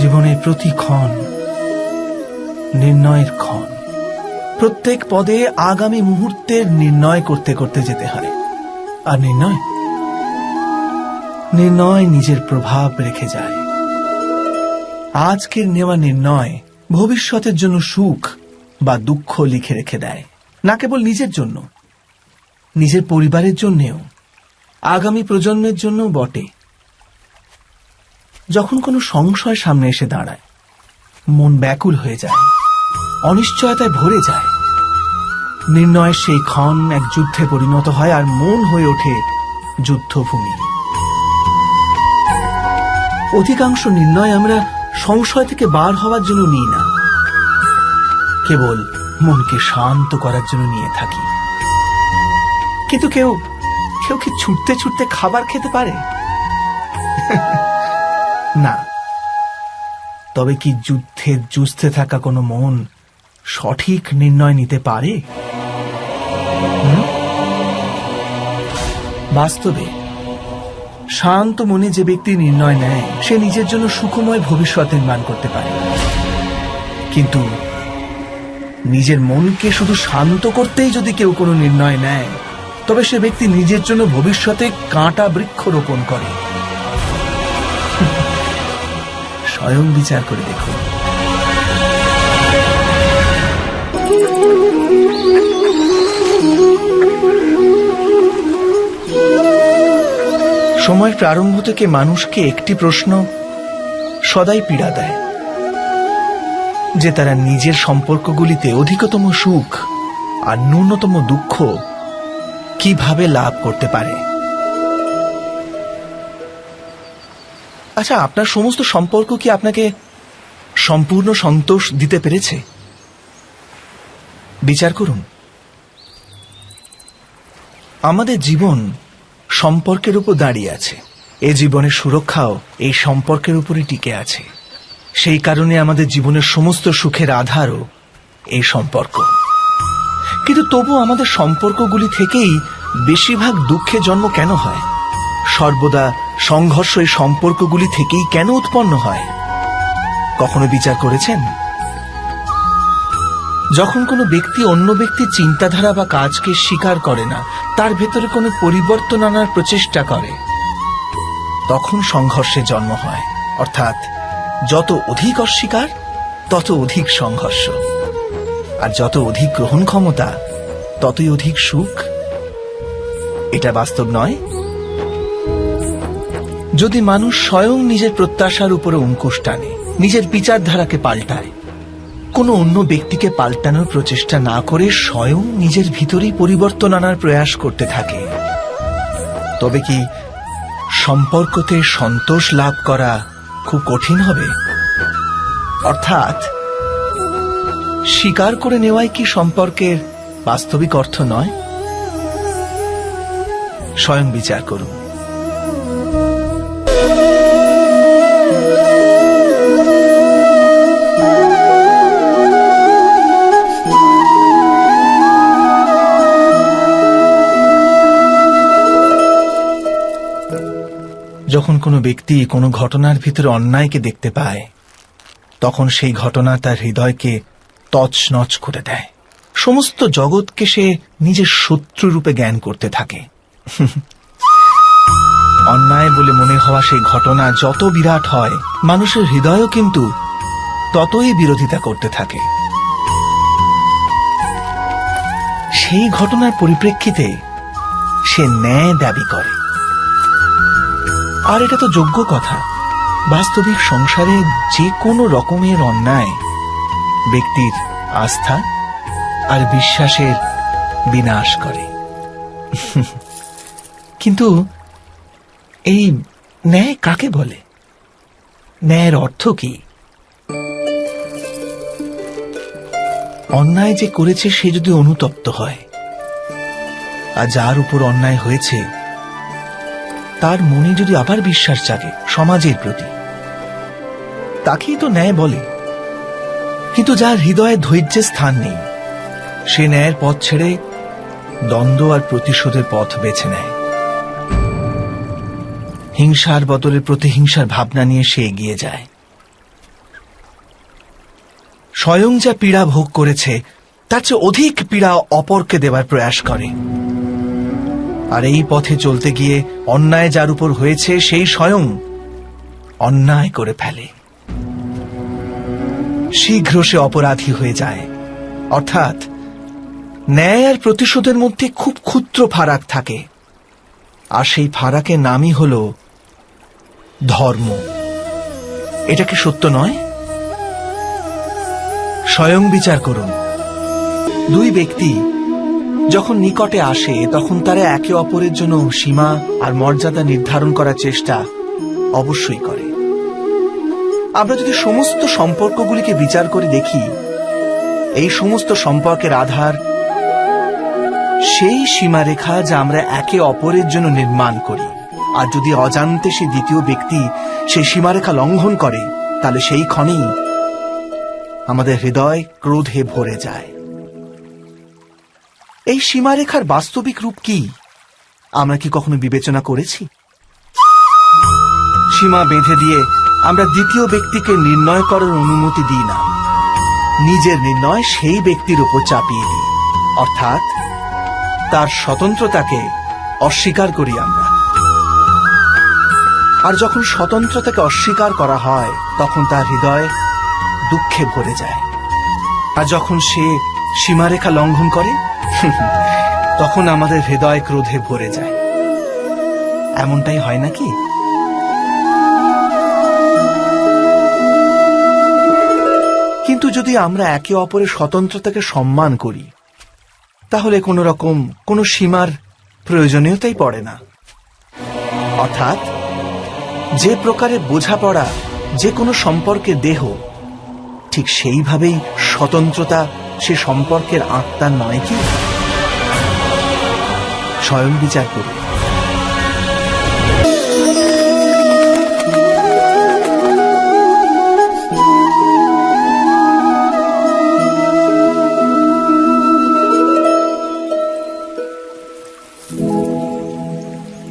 জীবনের প্রতি ক্ষণ, নির্ণয়ের ক্ষণ। প্রত্যেক পদে আগামী মুহূর্তের নির্ণয় করতে করতে যেতে হয়। আর নির্ণয়? নির্ণয় নিজের প্রভাব রেখে যায়। আজকের নেওয়া নির্ণয় ভবিষ্যতের জন্য সুখ বা দুঃখ লিখে রেখে দেয়। না কেবল নিজের জন্য, নিজের পরিবারের জন্যেও, আগামী প্রজন্মের জন্য বটে। যখন কোনো সংশয় সামনে এসে দাঁড়ায়, মন ব্যাকুল হয়ে যায়, অনিশ্চয়তায় ভরে যায়। নির্ণয়ের সেই ক্ষণ এক যুদ্ধে পরিণত হয় আর মন হয়ে ওঠে যুদ্ধভূমি। অধিকাংশ নির্ণয় আমরা সংশয় থেকে বার হওয়ার জন্য নিই না। কেবল মনকে শান্ত করার জন্য নিয়ে থাকি। কিন্তু কেউ কেউ কি ছুটতে ছুটতে খাবার খেতে পারে? না। তবে কি যুদ্ধে জুঝতে থাকা কোনো মন সঠিক নির্ণয় নিতে পারে? বাস্তবে, শান্ত মনে যে ব্যক্তি নির্ণয় নেয়, সে নিজের জন্য সুখময় ভবিষ্যৎ নির্মাণ করতে পারে। কিন্তু নিজের মনকে শুধু শান্ত করতেই যদি কেউ কোনো নির্ণয় নেয়, তবে সে ব্যক্তি নিজের জন্য ভবিষ্যতে কাঁটা বৃক্ষ রোপণ করে। স্বয়ং বিচার করে দেখুন। সময়ের প্রারম্ভ থেকে মানুষকে একটি প্রশ্ন সদাই পীড়া দেয়, যে তারা নিজের সম্পর্কগুলিতে অধিকতম সুখ আর ন্যূনতম দুঃখ কীভাবে লাভ করতে পারে। আচ্ছা আপনার সমস্ত সম্পর্ক কি আপনাকে সম্পূর্ণ সন্তোষ দিতে পেরেছে? বিচার করুন। আমাদের জীবন সম্পর্কের উপর দাঁড়িয়ে আছে। এ জীবনের সুরক্ষাও এই সম্পর্কের উপরই টিকে আছে। সেই কারণে আমাদের জীবনের সমস্ত সুখের আধারও এই সম্পর্ক। কিন্তু তবু আমাদের সম্পর্কগুলি থেকেই বেশিরভাগ দুঃখে জন্ম কেন হয়? সর্বদা সংঘর্ষ এই সম্পর্কগুলি থেকেই কেন উৎপন্ন হয়? কখনো বিচার করেছেন? যখন কোনো ব্যক্তি অন্য ব্যক্তির চিন্তাধারা বা কাজকে স্বীকার করে না, তার ভেতরে কোনো পরিবর্তন আনার প্রচেষ্টা করে। তখন সংঘর্ষে জন্ম হয়। অর্থাৎ যত অধিক অস্বীকার, তত অধিক সংঘর্ষ। আর যত অধিক গ্রহণ ক্ষমতা ততই অধিক সুখ। এটা বাস্তব নয়। যদি মানুষ স্বয়ং নিজের প্রত্যাশার উপরে অঙ্কুশ টানে, নিজের বিচারধারাকে পাল্টায়, কোনো অন্য ব্যক্তিকে পাল্টানোর প্রচেষ্টা না করে স্বয়ং নিজের ভিতরেই পরিবর্তন আনার প্রয়াস করতে থাকে, তবে কি সম্পর্কতে সন্তোষ লাভ করা খুব কঠিন হবে? অর্থাৎ, স্বীকার করে নেওয়াই কি সম্পর্কের বাস্তবিক অর্থ নয়? স্বয়ং বিচার করুন। যখন কোনো ব্যক্তি কোনো ঘটনার ভিতরে অন্যায়কে দেখতে পায়, তখন সেই ঘটনা তার হৃদয়কে তছনছ করে দেয়। সমস্ত জগৎকে সে নিজের শত্রু রূপে জ্ঞান করতে থাকে। অন্যায় বলে মনে হওয়া সেই ঘটনা যত বিরাট হয়, মানুষের হৃদয়ও কিন্তু ততই বিরোধিতা করতে থাকে। সেই ঘটনার পরিপ্রেক্ষিতে সে ন্যায় দাবি করে। আর এটা তো যোগ্য কথা। বাস্তবিক সংসারে যে কোনো রকমের অন্যায়, ব্যক্তির আস্থা আর বিশ্বাসের বিনাশ করে। কিন্তু এই ন্যায় কাকে বলে? ন্যায়ের অর্থ কি? অন্যায় যে করেছে সে যদি অনুতপ্ত হয়, আর যার উপর অন্যায় হয়েছে তার মনে যদি আবার বিশ্বাস জাগে সমাজের প্রতি। তাকেই তো ন্যায় বলে। কিন্তু যার হৃদয়ে ধৈর্যের স্থান নেই, সে ন্যায়ের পথ ছেড়ে দ্বন্দ্ব আর প্রতিশোধের পথ বেছে নেয়। হিংসার বদলে প্রতিহিংসার ভাবনা নিয়ে সে এগিয়ে যায়। স্বয়ং যা পীড়া ভোগ করেছে, তার চেয়ে অধিক পীড়া অপরকে দেবার প্রয়াস করে। আর এই পথে চলতে গিয়ে অন্যায় যার উপর হয়েছে সেই স্বয়ং অন্যায় করে ফেলে। শীঘ্র সে অপরাধী হয়ে যায়। অর্থাৎ ন্যায় আর প্রতিশোধের মধ্যে খুব ক্ষুদ্র ফারাক থাকে। আর সেই ফারাকের নামই হল ধর্ম। এটা কি সত্য নয়? স্বয়ং বিচার করুন। দুই ব্যক্তি যখন নিকটে আসে, তখন তারা একে অপরের জন্য সীমা আর মর্যাদা নির্ধারণ করার চেষ্টা অবশ্যই করে। আমরা যদি সমস্ত সম্পর্কগুলিকে বিচার করে দেখি, এই সমস্ত সম্পর্কের আধার সেই সীমারেখা যা আমরা একে অপরের জন্য নির্মাণ করি। আর যদি অজান্তে সে দ্বিতীয় ব্যক্তি সেই সীমারেখা লঙ্ঘন করে, তাহলে সেই ক্ষণেই আমাদের হৃদয় ক্রোধে ভরে যায়। এই সীমারেখার বাস্তবিক রূপ কি? আমরা কি কখনো বিবেচনা করেছি? সীমা বেঁধে দিয়ে আমরা দ্বিতীয় ব্যক্তিকে নির্ণয় করার অনুমতি দিই না। নিজের নির্ণয় সেই ব্যক্তির উপর চাপিয়ে দিই। অর্থাৎ, তার স্বতন্ত্রতাকে অস্বীকার করি আমরা। আর যখন স্বতন্ত্রতাকে অস্বীকার করা হয়, তখন তার হৃদয় দুঃখে ভরে যায়। আর যখন সে সীমারেখা লঙ্ঘন করে তখন আমাদের হৃদয় ক্রোধে ভরে যায়। এমনটাই হয় নাকি? কিন্তু যদি আমরা একে অপরের স্বতন্ত্রতাকে সম্মান করি, তাহলে কোনো রকম কোনো সীমার প্রয়োজনীয়তাই পড়ে না। অর্থাৎ, যে প্রকারে বোঝাপড়া, যে কোনো সম্পর্কের দেহ, ঠিক সেইভাবেই স্বতন্ত্রতা সে সম্পর্কের আত্মা নয় কি? স্বয়ং বিচার করুন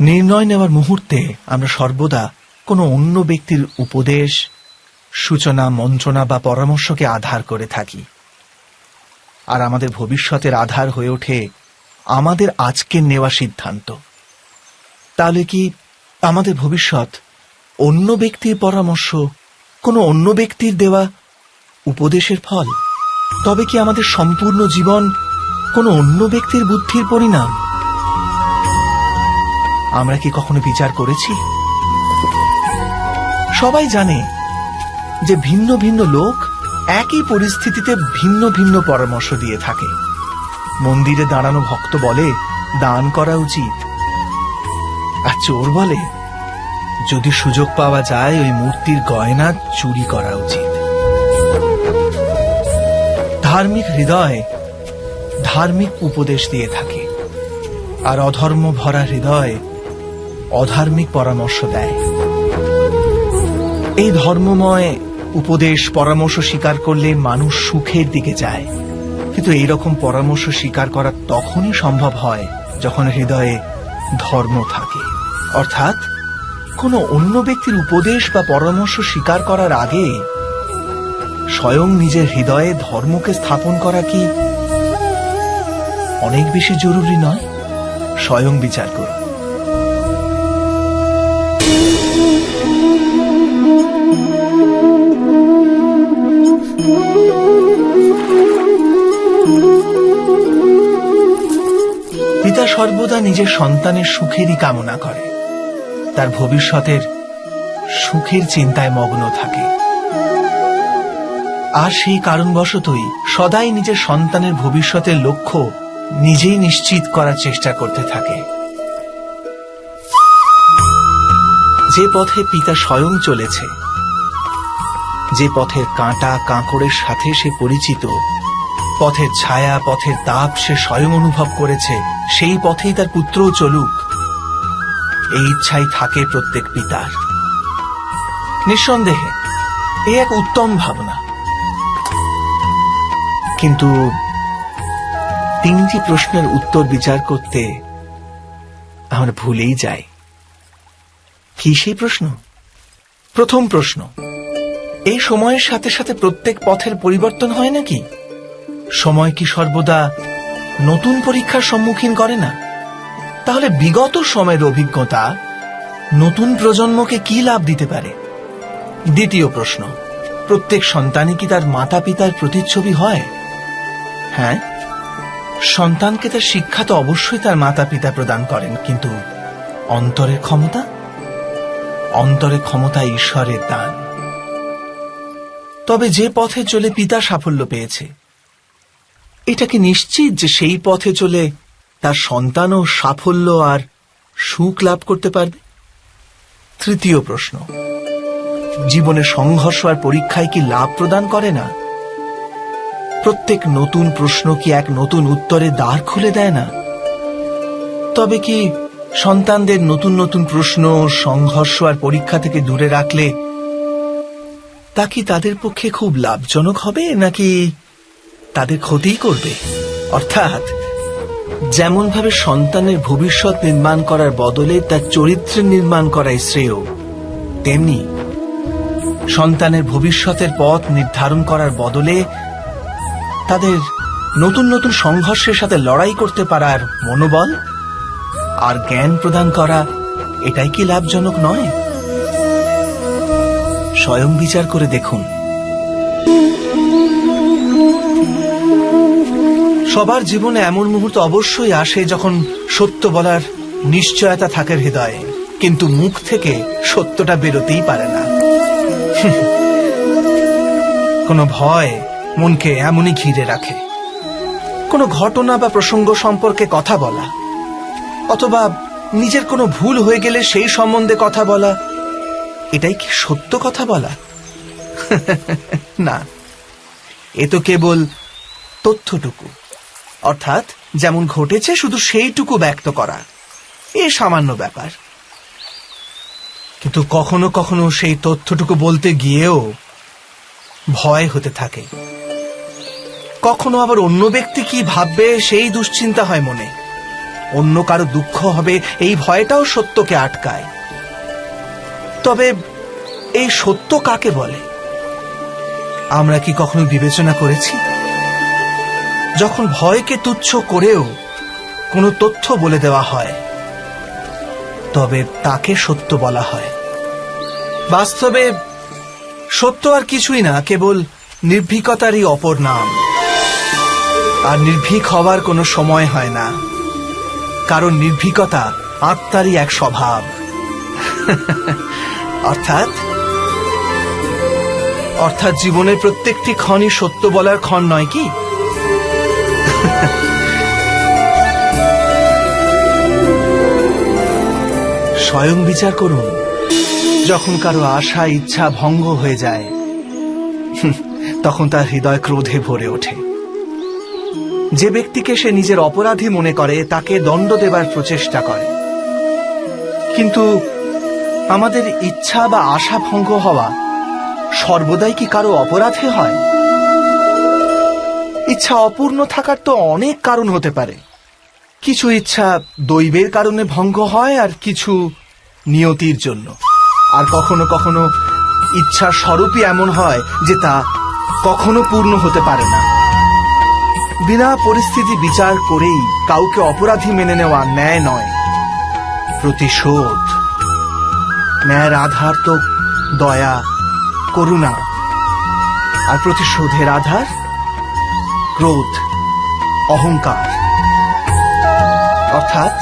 নির্ণয় নেওয়ার মুহূর্তে আমরা সর্বদা কোনো অন্য ব্যক্তির উপদেশ, সূচনা, মন্ত্রণা বা পরামর্শকে আধার করে থাকি। আর আমাদের ভবিষ্যতের আধার হয়ে ওঠে আমাদের আজকে নেওয়া সিদ্ধান্ত। তাহলে কি আমাদের ভবিষ্যৎ অন্য ব্যক্তির পরামর্শ, কোনো অন্য ব্যক্তির দেওয়া উপদেশের ফল? তবে কি আমাদের সম্পূর্ণ জীবন কোনো অন্য ব্যক্তির বুদ্ধির পরিণাম? আমরা কি কখনো বিচার করেছি? সবাই জানে যে ভিন্ন ভিন্ন লোক একই পরিস্থিতিতে ভিন্ন ভিন্ন পরামর্শ দিয়ে থাকে। মন্দিরে দাঁড়ানো ভক্ত বলে, দান করা উচিত। আর চোর বলে, যদি সুযোগ পাওয়া যায়, ওই মূর্তির গয়না চুরি করা উচিত। ধার্মিক হৃদয় ধার্মিক উপদেশ দিয়ে থাকে, আর অধর্ম ভরা হৃদয় অধার্মিক পরামর্শ দেয়। এই ধর্মময় উপদেশ, পরামর্শ স্বীকার করলে মানুষ সুখের দিকে যায়। কিন্তু এই রকম পরামর্শ স্বীকার করা তখনই সম্ভব হয় যখন হৃদয়ে ধর্ম থাকে। অর্থাৎ কোনো অন্য ব্যক্তির উপদেশ বা পরামর্শ স্বীকার করার আগে স্বয়ং নিজের হৃদয়ে ধর্মকে স্থাপন করা কি অনেক বেশি জরুরি নয়? স্বয়ং বিচার করুন। পিতা সর্বদা নিজের সন্তানের সুখেরই কামনা করে। তার ভবিষ্যতের সুখের চিন্তায় মগ্ন থাকে। আর সেই কারণবশতই সদাই নিজের সন্তানের ভবিষ্যতের লক্ষ্য নিজেই নিশ্চিত করার চেষ্টা করতে থাকে। যে পথে পিতা স্বয়ং চলেছে, যে পথের কাঁটা কাঁকড়ের সাথে সে পরিচিত, পথের ছায়া, পথের তাপ সে স্বয়ং অনুভব করেছে সেই পথেই তার পুত্রও চলুক। এই ইচ্ছাই থাকে প্রত্যেক পিতার। নিঃসন্দেহে, এ এক উত্তম ভাবনা। কিন্তু তিনটি প্রশ্নের উত্তর বিচার করতে আমরা ভুলেই যাই কি সেই প্রশ্ন? প্রথম প্রশ্ন এই সময়ের সাথে সাথে প্রত্যেক পথের পরিবর্তন হয় নাকি? সময় কি সর্বদা নতুন পরীক্ষার সম্মুখীন করে না? তাহলে বিগত সময়ের অভিজ্ঞতা নতুন প্রজন্মকে কি লাভ দিতে পারে? দ্বিতীয় প্রশ্ন, প্রত্যেক সন্তানই কি তার মাতা পিতার প্রতিচ্ছবি হয়? হ্যাঁ সন্তানকে তার শিক্ষা তো অবশ্যই তার মাতা পিতা প্রদান করেন, কিন্তু অন্তরের ক্ষমতা? অন্তরের ক্ষমতা ঈশ্বরের দান। তবে যে পথে চলে পিতা সাফল্য পেয়েছে এটা কি নিশ্চিত যে সেই পথে চলে তার সন্তানও সাফল্য আর সুখ লাভ করতে পারবে? তৃতীয় প্রশ্ন। জীবনে সংঘর্ষ আর পরীক্ষায় কি লাভ প্রদান করে না? প্রত্যেক নতুন প্রশ্ন কি এক নতুন উত্তরে দ্বার খুলে দেয় না? তবে কি সন্তানদের নতুন নতুন প্রশ্ন, সংঘর্ষ আর পরীক্ষা থেকে দূরে রাখলে তা কি তাদের পক্ষে খুব লাভজনক হবে, নাকি তাদের ক্ষতিই করবে। অর্থাৎ যেমন ভাবে সন্তানের ভবিষ্যৎ নির্মাণ করার বদলে তার চরিত্রের নির্মাণ করাই শ্রেয়, তেমনি সন্তানের ভবিষ্যতের পথ নির্ধারণ করার বদলে তাদের নতুন নতুন সংঘর্ষের সাথে লড়াই করতে পারার মনোবল আর জ্ঞান প্রদান করা এটাই কি লাভজনক নয়? স্বয়ং বিচার করে দেখুন। সবার জীবনে এমন মুহূর্ত অবশ্যই আসে যখন সত্য বলার নিশ্চয়তা থাকে হৃদয়ে। কিন্তু মুখ থেকে সত্যটা বেরোতেই পারে না। কোনো ভয় মনকে এমনই ঘিরে রাখে। কোনো ঘটনা বা প্রসঙ্গ সম্পর্কে কথা বলা। অথবা নিজের কোনো ভুল হয়ে গেলে সেই সম্বন্ধে কথা বলা। এটাই কি সত্য কথা বলা? না। এ তো কেবল তথ্যটুকু। অর্থাৎ যেমন ঘটেছে, শুধু সেইটুকু ব্যক্ত করা। এ সামান্য ব্যাপার। কিন্তু কখনো কখনো সেই তথ্যটুকু বলতে গিয়েও ভয় হতে থাকে। কখনো আবার অন্য ব্যক্তি কি ভাববে, সেই দুশ্চিন্তা হয় মনে। অন্য কারও দুঃখ হবে, এই ভয়টাও সত্যকে আটকায়। তবে এই সত্য কাকে বলে? আমরা কি কখনো বিবেচনা করেছি? যখন ভয়কে তুচ্ছ করেও কোনো তথ্য বলে দেওয়া হয়, তবে তাকে সত্য বলা হয়। বাস্তবে সত্য আর কিছুই না, কেবল নির্ভীকতারই অপর নাম। আর নির্ভীক হওয়ার কোনো সময় হয় না। কারণ নির্ভীকতা আত্মারই এক স্বভাব। অর্থাৎ অর্থাৎ জীবনের প্রত্যেকটি ক্ষণই সত্য বলার ক্ষণ নয় কি? স্বয়ং বিচার করুন, যখন কারও আশা, ইচ্ছা ভঙ্গ হয়ে যায়, তখন তার হৃদয় ক্রোধে ভরে ওঠে। যে ব্যক্তিকে সে নিজের অপরাধী মনে করে, তাকে দণ্ড দেবার প্রচেষ্টা করে। কিন্তু আমাদের ইচ্ছা বা আশা ভঙ্গ হওয়া সর্বদাই কি কারও অপরাধে হয়? ইচ্ছা অপূর্ণ থাকার তো অনেক কারণ হতে পারে। কিছু ইচ্ছা দৈবের কারণে ভঙ্গ হয় আর কিছু নিয়তির জন্য। আর কখনো কখনো ইচ্ছা স্বরূপই এমন হয় যে তা কখনো পূর্ণ হতে পারে না। বিনা পরিস্থিতি বিচার করেই কাউকে অপরাধী মেনে নেওয়া ন্যায় নয়, প্রতিশোধ। ন্যায়ের আধার তো দয়া, করুণা। আর প্রতিশোধের আধার ক্রোধ, অহংকার। অর্থাৎ,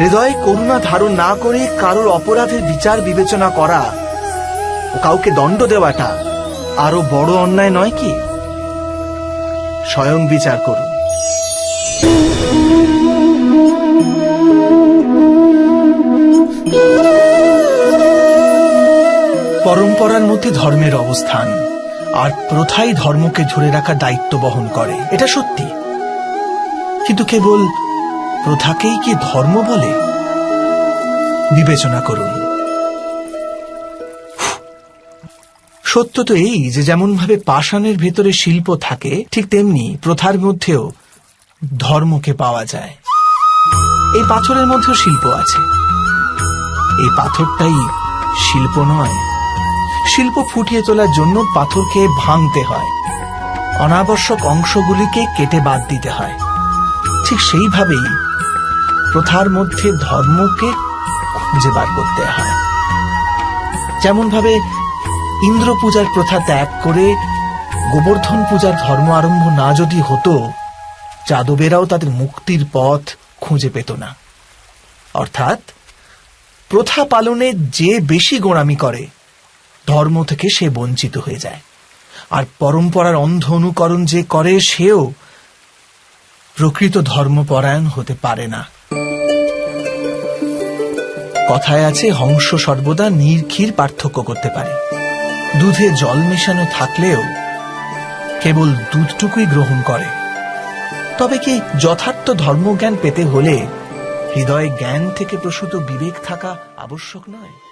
হৃদয়ে করুণা ধারণ না করে কারোর অপরাধের বিচার বিবেচনা করা ও কাউকে দণ্ড দেওয়াটা আরও বড় অন্যায় নয় কি? স্বয়ং বিচার করুন। পরম্পরার মধ্যে ধর্মের অবস্থান। আর প্রথাই ধর্মকে ধরে রাখার দায়িত্ব বহন করে। এটা সত্যি। কিন্তু কেবল প্রথাকেই কি ধর্ম বলে? বিবেচনা করুন। সত্য তো এই যে যেমন ভাবে পাষাণের ভেতরে শিল্প থাকে, ঠিক তেমনি প্রথার মধ্যেও ধর্মকে পাওয়া যায়। এই পাথরের মধ্যেও শিল্প আছে। এই পাথরটাই শিল্প নয়। শিল্প ফুটিয়ে তোলার জন্য পাথরকে ভাঙতে হয়। অনাবশ্যক অংশগুলিকে কেটে বাদ দিতে হয়। ঠিক সেইভাবেই প্রথার মধ্যে ধর্মকে খুঁজে বার করতে হয়। যেমন ভাবে ইন্দ্র পূজার প্রথা ত্যাগ করে গোবর্ধন পূজার ধর্ম আরম্ভ না যদি হতো, যাদবেরাও তাদের মুক্তির পথ খুঁজে পেত না। অর্থাৎ প্রথা পালনে যে বেশি গোড়ামি করে ধর্ম থেকে সে বঞ্চিত হয়ে যায়। আর পরম্পরার অন্ধ অনুকরণ যে করে, সেও প্রকৃত ধর্মপরায়ণ হতে পারে না। কথায় আছে, হংস সর্বদা নির্ঘির পার্থক্য করতে পারে। দুধে জল মেশানো থাকলেও কেবল দুধটুকুই গ্রহণ করে। তবে কি যথার্থ ধর্মজ্ঞান পেতে হলে হৃদয়ে জ্ঞান থেকে প্রসূত বিবেক থাকা আবশ্যক নয়?